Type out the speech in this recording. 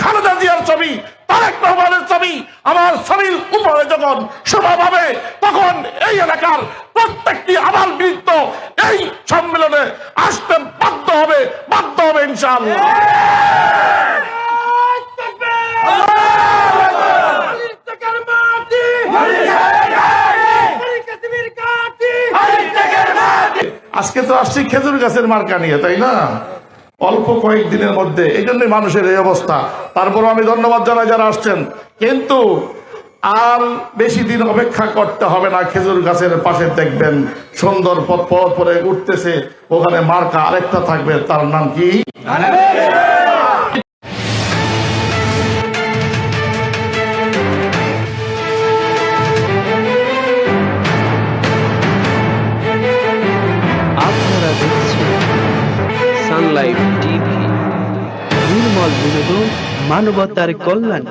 খালেদা জিয়ার ছবি, তারেক রহমানের ছবি, আমার ছবির উপরে যখন শোভা পাবে, তখন এই এলাকার প্রত্যেকটি বৃত্ত এই সম্মেলনে আসতে বাধ্য হবে বাধ্য হবে আজকে তো আসছি খেজুর গাছের মার্কা নিয়ে, তাই না? অল্প কয়েকদিনের মধ্যে। এই জন্যই মানুষের এই অবস্থা। তারপর আমি ধন্যবাদ জানাই যারা আসছেন। কিন্তু আর বেশি দিন অপেক্ষা করতে হবে না। খেজুর গাছের পাশে দেখবেন সুন্দর পথ পথ পরে উঠতেছে। ওখানে মার্কা আরেকটা থাকবে। তার নাম কি? Sunlight TV. নির্মল বিনোদন মানবতার কল্যাণ।